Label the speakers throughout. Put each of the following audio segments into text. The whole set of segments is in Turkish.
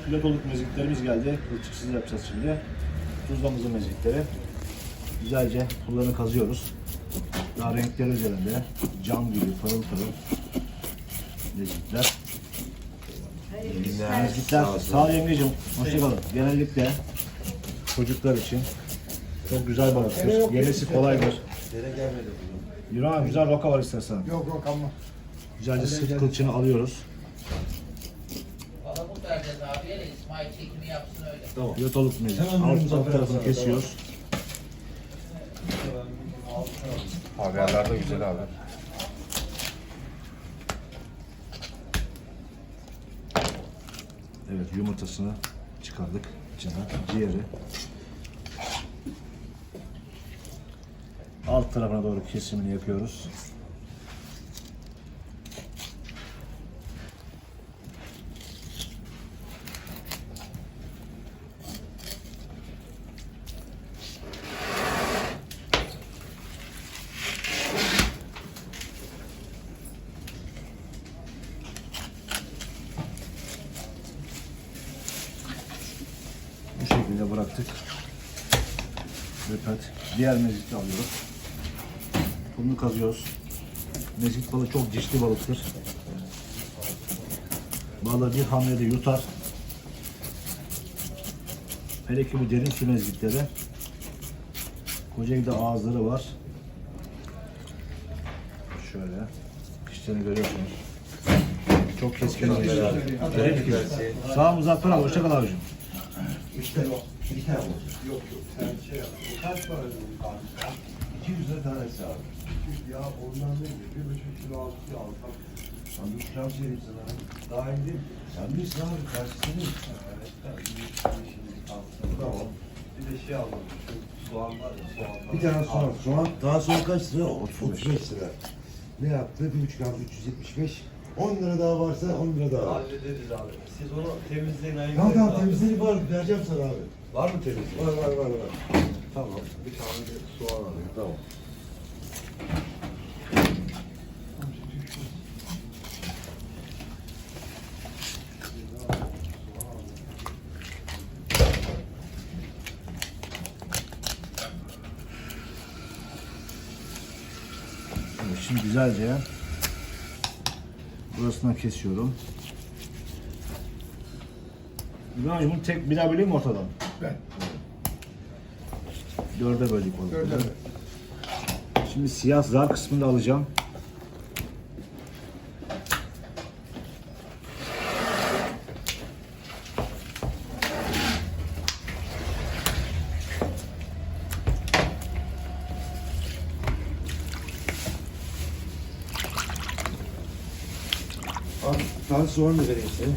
Speaker 1: Pilotoluk mezgitlerimiz geldi. Kılçıksız yapacağız şimdi. Tuzlamızın mezgitleri. Güzelce pullarını kazıyoruz. Daha renkleri üzerinde cam gibi pırıl pırıl mezgitler. Mezgitler sağ ol yengecim. Hoşçakalın. Genellikle çocuklar için çok güzel balıktır. Yemesi kolaydır. Yürü abi güzel roka var istersen.
Speaker 2: Yok yok ama.
Speaker 1: Güzelce sırt kılçını alıyoruz.
Speaker 3: De İsmail çekimi yapsın öyle.
Speaker 1: Pilotoluk mezgit.
Speaker 2: Hemen
Speaker 1: Alt, alt tarafını kesiyoruz.
Speaker 4: Haberler de güzel abi.
Speaker 1: Evet yumurtasını çıkardık içinden. Ciğeri. Alt tarafına doğru kesimini yapıyoruz. Şekilde bıraktık. Evet. Diğer mezgiti alıyoruz. Bunu kazıyoruz. Mezgit balığı çok dişli balıktır. Balığı bir hamlede yutar. Hele ki bu derin su mezgitleri. Koca bir de ağızları var. Şöyle. Dişlerini görüyorsunuz. Çok keskin. Derin ki. Sağ muzaffer abi. Hoşça kal abicim.
Speaker 2: Kaç para ödedin kanka? 200 lira tanesi abi. Ya ondan değil mi? Bir buçuk kilo altı alsam. Sen bir kilo söyleyeyim sana. Daha iyi değil. Sen bilirsin abi karşısını. Tamam. Bir de şey aldım. Şu soğan var ya soğan.
Speaker 5: Bir tane soğan. Soğan daha soğan kaç lira?
Speaker 1: 35.
Speaker 5: 35 lira. Ne yaptı? Bir buçuk aldı 375. 10 lira daha varsa 10 lira daha.
Speaker 2: Hallederiz abi. Siz onu temizleyin ayıp.
Speaker 5: Tamam tamam temizliği var. Vereceğim sana abi.
Speaker 2: Var mı temizlik?
Speaker 5: Var var var var.
Speaker 2: Tamam. Bir tane de soğan alayım.
Speaker 5: Tamam.
Speaker 1: Şimdi güzelce burasından kesiyorum. İbrahim bunu tek bir daha böleyim mi ortadan?
Speaker 2: Ben.
Speaker 1: Dörde böldük.
Speaker 2: Dörde.
Speaker 1: Şimdi siyah zar kısmını da alacağım.
Speaker 5: Al, tane soğan da vereyim sana.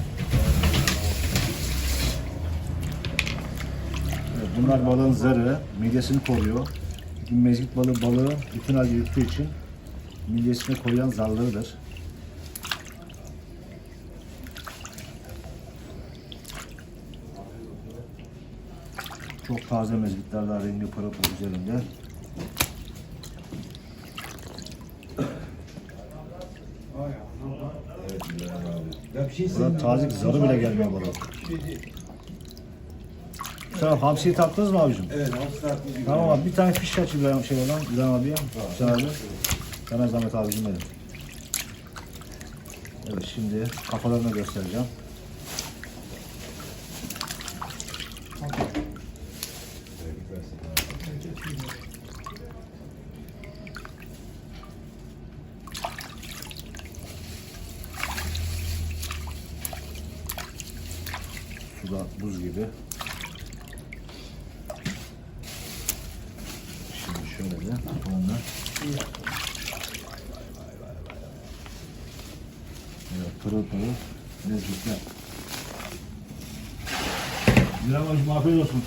Speaker 1: Evet, bunlar balığın zarı, midesini koruyor. Çünkü mezgit balığı balığı bütün halde yuttuğu için midesini koruyan zarlarıdır. Çok taze mezgitler daha rengi pırıl pırıl üzerinde.
Speaker 5: Evet İbrahim abi. Ya bir
Speaker 1: Burada
Speaker 5: söyleyeyim.
Speaker 1: taze zarı bile gelmiyor balık. Sen hamsiyi tattınız mı abicim?
Speaker 5: Evet hamsi tatlı
Speaker 1: Tamam abi bir tane fiş aç İbrahim şey olan İbrahim abiye. Sen abi. Sana zahmet abicim benim. Evet şimdi kafalarını göstereceğim. Suda buz gibi. Şimdi şöyle de onunla. Evet pırıl pırıl lezzetli. İbrahim hocam afiyet olsun.